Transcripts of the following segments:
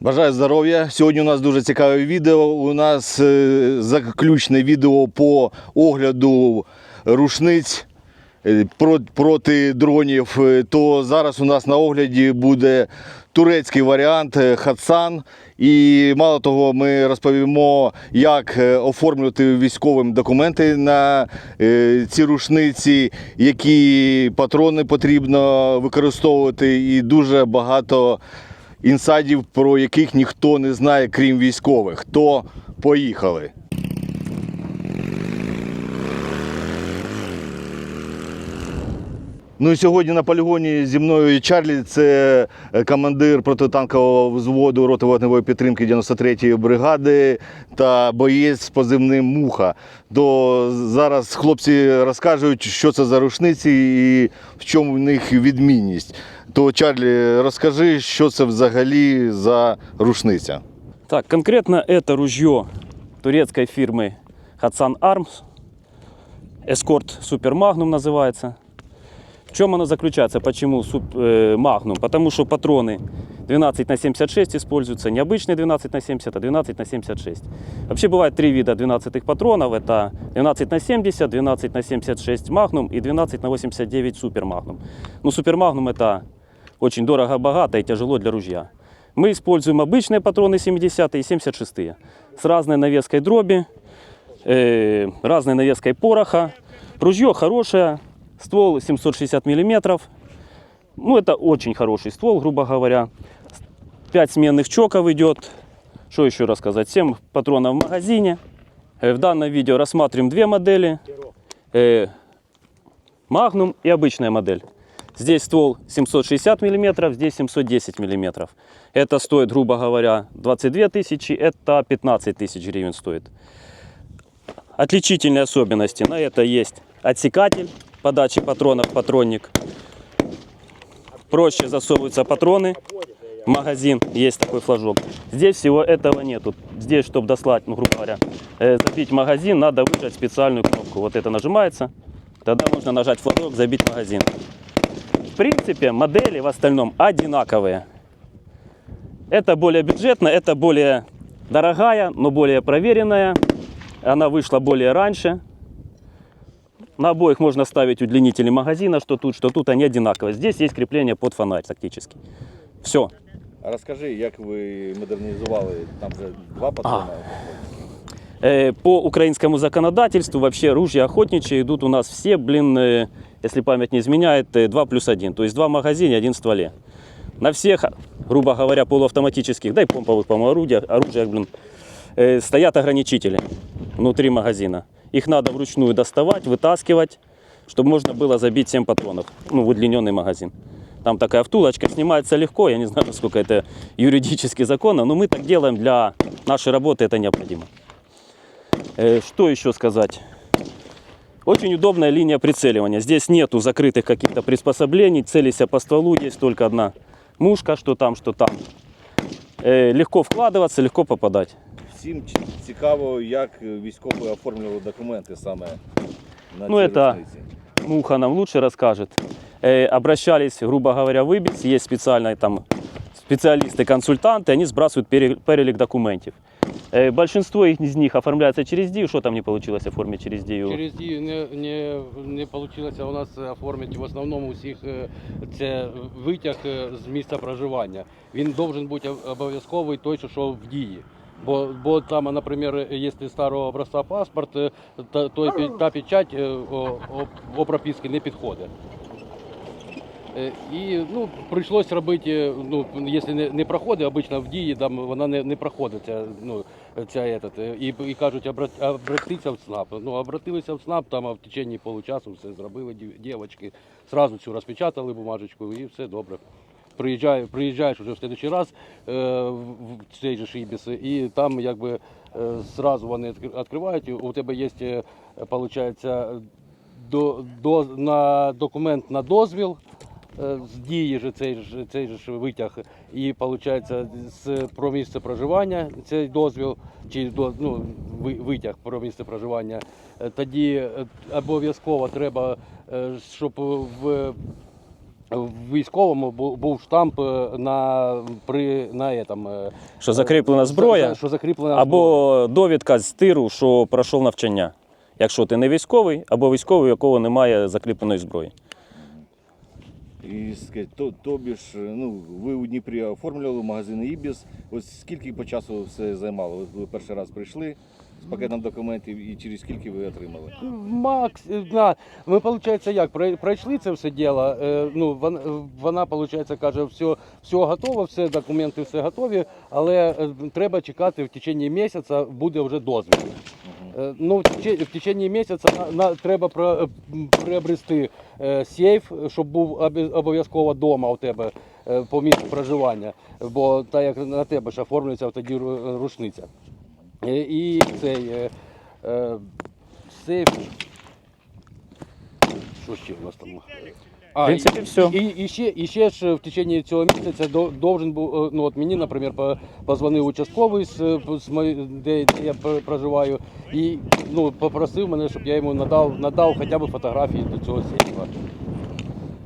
Бажаю здоров'я. Сьогодні у нас дуже цікаве відео. У нас е, заключне відео по огляду рушниць е, проти дронів. Е, То зараз у нас на огляді буде турецький варіант Хатсан. І мало того, ми розповімо, як оформлювати військовим документи на ці рушниці, які патрони потрібно використовувати, і дуже багато інсайдів, про яких ніхто не знає, крім військових. То поїхали. Ну і сьогодні на полігоні зі мною Чарлі, це е, командир протитанкового взводу роти вогневої підтримки 93-ї бригади та боєць з позивним Муха. То зараз хлопці розкажуть, що це за рушниці і в чому в них відмінність. То Чарлі, розкажи, що це взагалі за рушниця. Так, конкретно это ружье турецкой фирмы Hatsan Arms. Эскорт Super Magnum называется. В чем оно заключается? Почему суп- э, Magnum? Потому что патроны 12 на 76 используются. Не обычные 12 на 70, а 12 на 76. Вообще бывает три вида 12 патронов. Это 12 на 70, 12 на 76 Magnum и 12 на 89 Super Magnum. Ну, Super Magnum это очень дорого-богато и тяжело для ружья. Мы используем обычные патроны 70 и 76 с разной навеской дроби, э, разной навеской пороха. Ружье хорошее, ствол 760 миллиметров. Ну, это очень хороший ствол, грубо говоря. 5 сменных чоков идет. Что еще рассказать? 7 патронов в магазине. Э, В данном видео рассматриваем две модели. Э, Magnum и обычная модель. Здесь ствол 760 мм, здесь 710 мм. Это стоит, грубо говоря, 22 тысячи, это 15 тысяч гривен стоит. Отличительные особенности. На это есть отсекатель подачи патронов, патронник. Проще засовываются патроны магазин, есть такой флажок. Здесь всего этого нету. Здесь, чтобы дослать, ну, грубо говоря, э, забить магазин, надо выжать специальную кнопку. Вот это нажимается, тогда можно нажать флажок, забить магазин. В принципе, модели в остальном одинаковые. Это более бюджетно, это более дорогая, но более проверенная. Она вышла более раньше. На обоих можно ставить удлинители магазина, что тут, что тут, они одинаковые. Здесь есть крепление под фонарь фактически. Все. А розкажи, як ви модернізували там вже два патрони? Э, По украинскому законодательству вообще ружья охотничьи идут у нас все, блин, э, если память не изменяет, 2 плюс 1. То есть два в магазине, один в стволе. На всех, грубо говоря, полуавтоматических, да и помповых, по-моему, орудиях, оружиях, блин, э, стоят ограничители внутри магазина. Их надо вручную доставать, вытаскивать, чтобы можно было забить 7 патронов, ну, в удлиненный магазин. Там такая втулочка снимается легко, я не знаю, насколько это юридически законно, но мы так делаем для нашей работы, это необходимо. Э, Что еще сказать? Очень удобная линия прицеливания. Здесь нету закрытых каких-то приспособлений. Целися по стволу, есть только одна мушка, что там, что там. Э, Легко вкладываться, легко попадать. Всім ці- цікаво, як військові оформлювали документи саме на Ну, ці это- рушниці. Муха нам лучше расскажет. Э, Обращались, грубо говоря, в Ибиц. Есть специальные там специалисты-консультанты, они сбрасывают пере- перелик документов. Э, Большинство их- из них оформляется через ДИЮ. Что там не получилось оформить через ДИЮ? Через дію не, не, не вийшло у нас оформити в основному усіх е, це витяг е, з місця проживання. Він должен бути обов'язковий той, що в дії. Бо, бо там, наприклад, якщо старого образця паспорт, е, та, той, пі- та печать е, о, о, о прописці не підходить. Е, І ну, прийшлось робити, е, ну, якщо не, не проходить, обично в дії там вона не, не проходить. Ця, ну, ця, этот, е, і, і кажуть, обра- обратитися в СНАП. Ну, обратилися в СНАП, там в течение получасу все зробили дів- дівчатки, зразу цю розпечатали бумажечку і все добре. Приїжджає, приїжджаєш вже в следующий раз е, в цей же Шибіс, і там якби е, вони відкривають, у тебе є, е, получається, до, до, на документ на дозвіл е, з дії же цей ж цей ж витяг, і виходить з про місце проживання цей дозвіл, чи до ну витяг про місце проживання. Е, Тоді е, обов'язково треба, е, щоб в В військовому був штамп е, на при на этом, е, Що закріплена зброя, що закріплена зброя. або довідка з тиру, що пройшов навчання. Якщо ти не військовий, або військовий, у якого немає закріпленої зброї. І скажіть, то, тобі ж, ну, ви у Дніпрі оформлювали магазин Ібіс. Ось скільки по часу все займало? От Ви перший раз прийшли з пакетом документів і через скільки ви отримали? Макс, е, да. ми, виходить, як, пройшли це все діло, е, ну, вона, вона, виходить, каже, все, все готово, все, документи все готові, але е, треба чекати в течение місяця, буде вже дозвіл. Е, Ну, в тече- в течение місяця на, на, треба про, е, м, приобрести е, сейф, щоб був обі- обов'язково вдома у тебе е, по місцю проживання, бо так як на тебе ж оформлюється тоді ру- рушниця. І цей е, е, сейф. Що ще у нас там? В принципі, все. І, і, ще, і ще ж в течение цього місяця до- должен був, е, ну от мені, наприклад, позвонив участковий, з, з мої- де, де я проживаю, і ну, попросив мене, щоб я йому надав, надав хоча б фотографії до цього сейфа.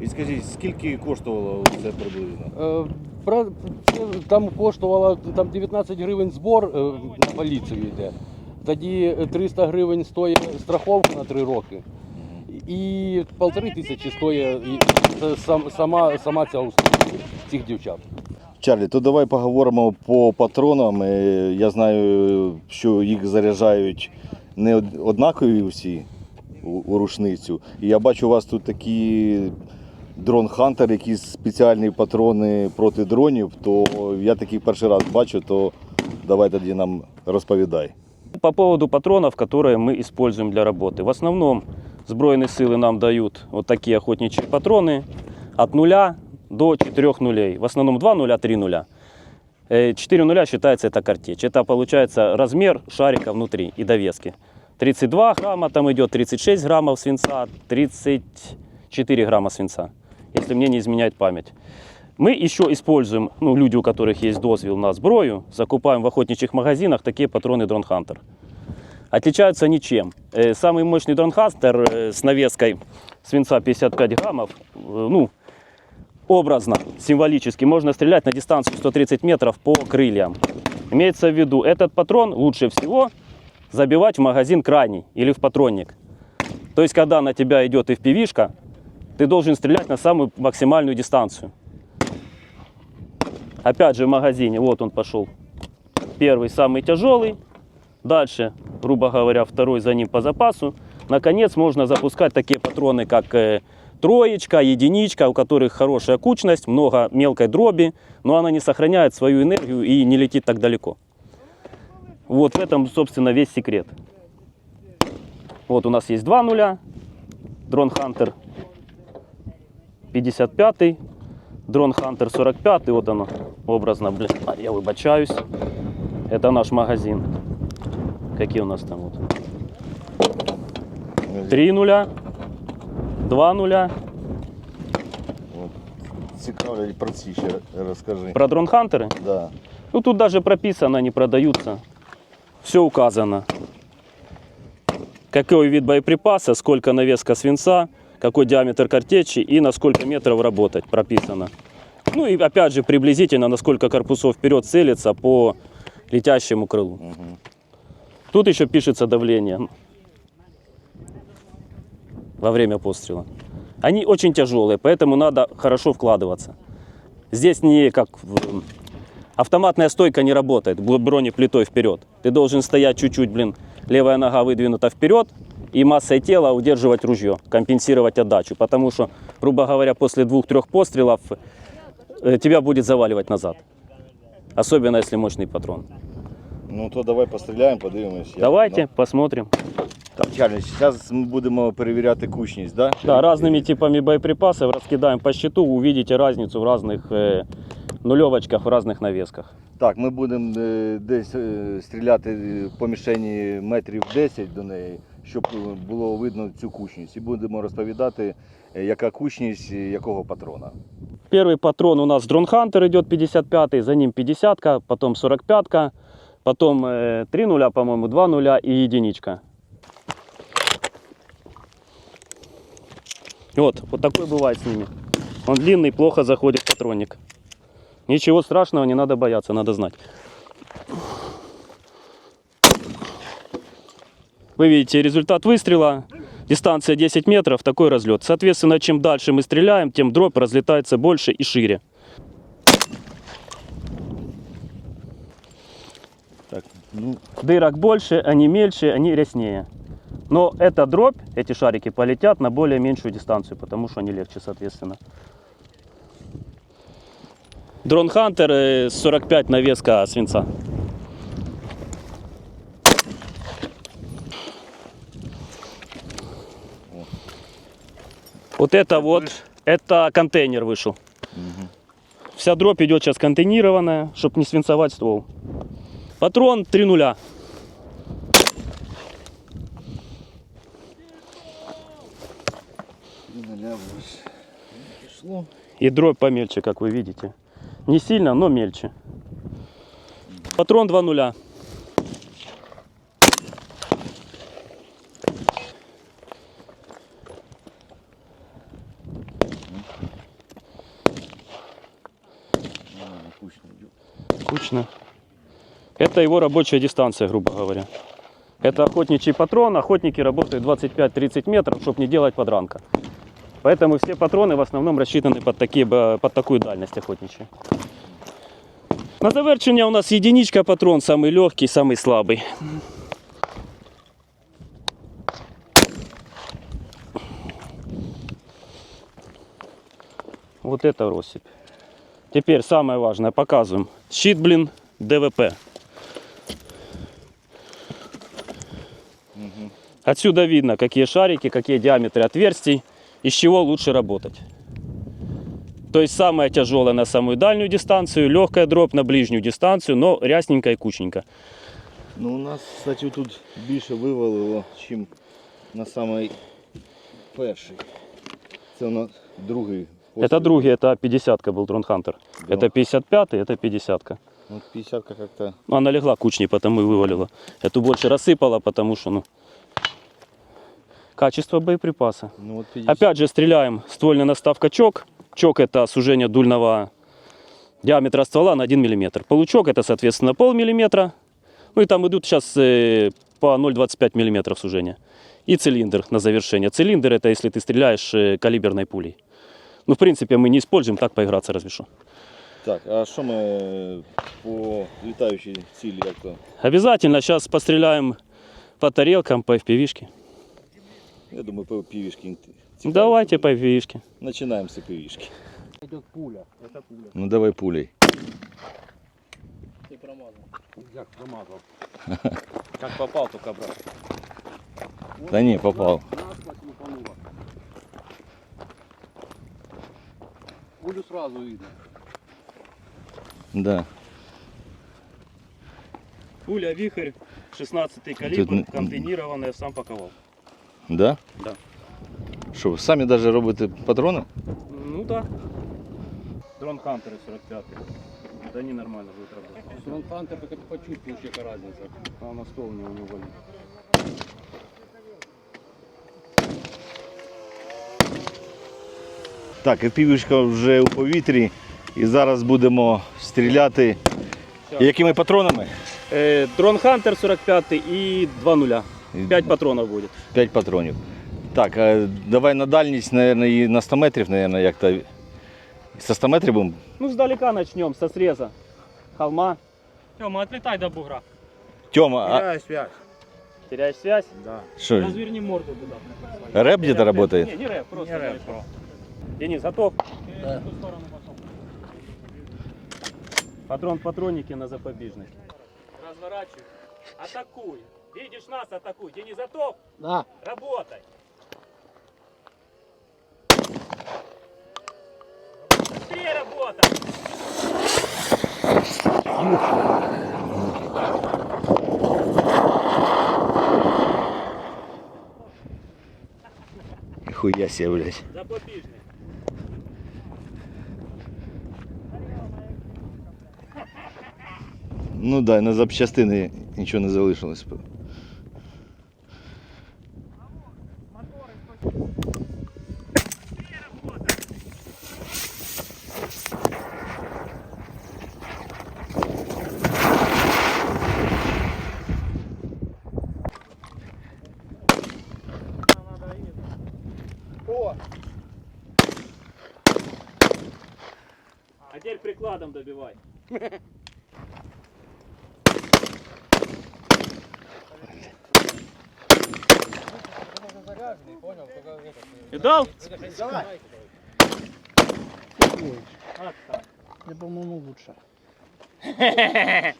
І скажіть, скільки коштувало це приблизно? Там коштувало там 19 гривень збор е, на поліцію йде. Тоді 300 гривень стоїть страховка на 3 роки. І полтори тисячі стоїть сам, сама, сама ця услуга цих дівчат. Чарлі, то давай поговоримо по патронам. Е, Я знаю, що їх заряджають не однакові усі у рушницю. І я бачу, у вас тут такі дрон-хантер, якісь спеціальні патрони проти дронів. То я такий перший раз бачу, то давай тоді нам розповідай. По поводу патронов, которые мы используем для работы. В основном сбройные силы нам дают вот такие охотничьи патроны от нуля до 4 нулей. В основном 2 нуля, 3 нуля. 4 нуля считается это картечь. Это получается размер шарика внутри и довески. 32 грамма там идет, 36 граммов свинца, 34 грамма свинца, Если мне не изменяет память. Мы еще используем, ну, люди, у которых есть дозвел на сброю, закупаем в охотничьих магазинах такие патроны Hunter. Отличаются они чем? Э, Самый мощный Hunter э, с навеской свинца 55 граммов, э, ну, образно, символически, можно стрелять на дистанцию 130 метров по крыльям. Имеется в виду, этот патрон лучше всего забивать в магазин крайний или в патронник. То есть, когда на тебя идет FPV-шка, ты должен стрелять на самую максимальную дистанцию. Опять же в магазине, вот он пошел. Первый самый тяжелый, дальше, грубо говоря, второй за ним по запасу. Наконец можно запускать такие патроны, как э, троечка, единичка, у которых хорошая кучность, много мелкой дроби, но она не сохраняет свою энергию и не летит так далеко. Вот в этом, собственно, весь секрет. Вот у нас есть два нуля, дрон Хантер 55, дрон Хантер 45, вот оно образно, блин, а, я выбачаюсь. Это наш магазин. Какие у нас там вот? Три нуля, два нуля. Цікавлять про ці ще розкажи. Про дрон Хантеры? Да. Ну тут даже прописано, они продаются. Все указано. Какой вид боеприпаса, сколько навеска свинца, какой диаметр картечи и на сколько метров работать прописано. Ну и опять же приблизительно на сколько корпусов вперед целится по летящему крылу. Мгм. Тут еще пишется давление во время пострела. Они очень тяжелые, поэтому надо хорошо вкладываться. Здесь не как в- автоматная стойка не работает бронеплитой вперед. Ты должен стоять чуть-чуть, блин, левая нога выдвинута вперед и массой тела удерживать ружье, компенсировать отдачу. Потому что, грубо говоря, после двух-трех пострелов э, тебя будет заваливать назад. Особенно если мощный патрон. Ну то давай постріляємо, подивимось. як Давайте посмотрим. воно. Так, Чарлі, зараз ми будемо перевіряти кучність, да? Да, разными типами боеприпасов раскидаем по счету, увидите разницу в разных э, нулевочках, в разных навесках. Так, ми будемо е, десь е, стріляти е, по мішені метрів 10 до неї, щоб е, було видно цю кучність. І будемо розповідати, е, яка кучність е, якого патрона. Первый патрон у нас Drone Hunter идет 55 за ним 50 потом 45 потом э, 3 нуля, по-моему, 2 нуля и единичка. Вот, вот такой бывает с ними. Он длинный, плохо заходит в патронник. Ничего страшного, не надо бояться, надо знать. Вы видите результат выстрела. Дистанция 10 метров, такой разлет. Соответственно, чем дальше мы стреляем, тем дробь разлетается больше и шире. Так, ну, Дырок больше, они мельче, они ряснее. Но эта дробь, эти шарики полетят на более меньшую дистанцию, потому что они легче, соответственно. Дрон Хантер э, 45 навеска свинца. Вот это вот, это контейнер вышел. Вся дробь идет сейчас контейнированная, чтобы не свинцовать ствол. Патрон 3 нуля. И дробь помельче, как вы видите. Не сильно, но мельче. Патрон 2 нуля. Это его рабочая дистанция, грубо говоря. Это охотничий патрон. Охотники работают 25-30 метров, чтобы не делать подранка. Поэтому все патроны в основном рассчитаны под, такие, б- под такую дальность охотничью. На завершення у нас единичка патрон, самый легкий, самый слабый. Вот это россыпь. Теперь самое важное, показываем. Щит, блин, ДВП. Отсюда видно, какие шарики, какие диаметры отверстий, из чего лучше работать. То есть самая тяжелая на самую дальнюю дистанцию, легкая дробь на ближнюю дистанцию, но рясненько и кучненько. Ну, у нас, кстати, тут більше вивалило, ніж на самий перший. Це у нас другий. Это постріл. другий, это 50-ка был Дрон Хантер. Это 55-й, это 50-ка. Ну, 50-ка как-то. Ну, она легла кучней, потому и вывалила. Эту больше рассыпала, потому что, ну, качество боеприпаса. Ну, вот 50. Опять же, стреляем ствольная наставка чок. Чок это сужение дульного диаметра ствола на 1 мм. Получок это, соответственно, полмиллиметра. Ну и там идут сейчас э, по 0,25 мм сужения. И цилиндр на завершение. Цилиндр это если ты стреляешь э, калиберной пулей. Ну, в принципе, мы не используем, так поиграться разве что. Так, а що ми по літаючій цілі як то? Обязательно сейчас постреляем по тарелкам, по FPV-шке. Я думаю, по півішки. Давайте по FPV-шке. Починаємо з півішки. Идет пуля. Это пуля. Ну давай пулей. Ты промазал. Як промазал. Как попал, только брат. Та ні, попав. Насквозь лупануло. Пулю сразу видно. Да. Пуля Вихрь, 16 калибр, Тут- контейнированная, сам паковал. Да? Да. Що, ви самі навіть робите патрони? Ну да. Дрон Хантер 45 Да они нормально будут работать. Фронтантер только почувствовал, какая разница. А на стол у него валит. Так, і півішка вже у повітрі. І зараз будемо стріляти. Якими патронами? Э, дрон Хантер 45 и 2 нуля. 5 патронов будет. 5 патронів. Так, а давай на дальність, наверное, і на 100 метрів, наверное, як-то. Со 100 метрів будемо? Ну, сдалека начнем, со среза. Холма. Тёма, отлетай до бугра. Тьома, а связь. Теряешь связь? Да. що, Разверни морду туда. рэп где-то работает? Не, не рэп, просто Не рэп, далеко. Денис, готов? Да. В ту сторону пошел. Патрон в патроннике на запобежный. Разворачивай. Атакуй. Видишь нас, атакуй. Денис, готов? Да. Работай. Быстрее работай. Хуя себе, блядь. Ну да, на запчастини нічого не залишилось. Задом добивай. Видал? Я, по-моему, лучше.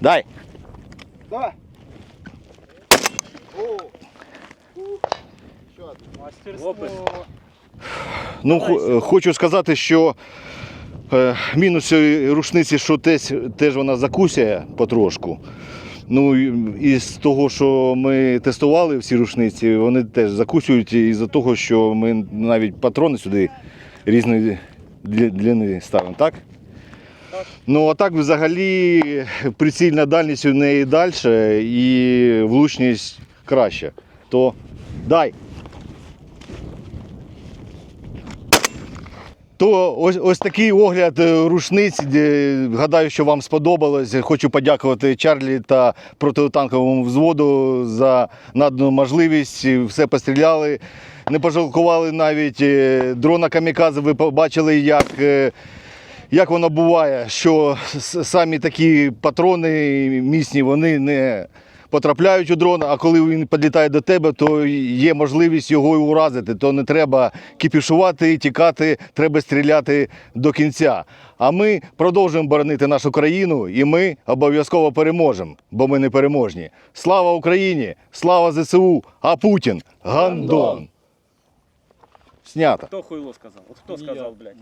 Дай. Давай. Опис. Ну, хочу сказати, що е, мінус цієї рушниці, що теж, теж вона закусяє потрошку. Ну, і- з того, що ми тестували всі рушниці, вони теж закусюють із-за того, що ми навіть патрони сюди різної длини ставимо, так? Ну, а так взагалі прицільна дальність у неї далі і влучність краща. То дай. То ось, ось такий огляд е, рушниць. Гадаю, що вам сподобалось. Хочу подякувати Чарлі та протитанковому взводу за надану можливість. Все постріляли. Не пожалкували навіть е, дрона камікадзе. Ви побачили, як, е, як воно буває, що самі такі патрони міцні, вони не потрапляють у дрон, а коли він підлітає до тебе, то є можливість його і уразити. То не треба кіпішувати, тікати, треба стріляти до кінця. А ми продовжуємо боронити нашу країну, і ми обов'язково переможемо, бо ми не переможні. Слава Україні! Слава ЗСУ! А Путін гандон! Снято. Кто хуйло сказал? Вот кто сказал, блядь?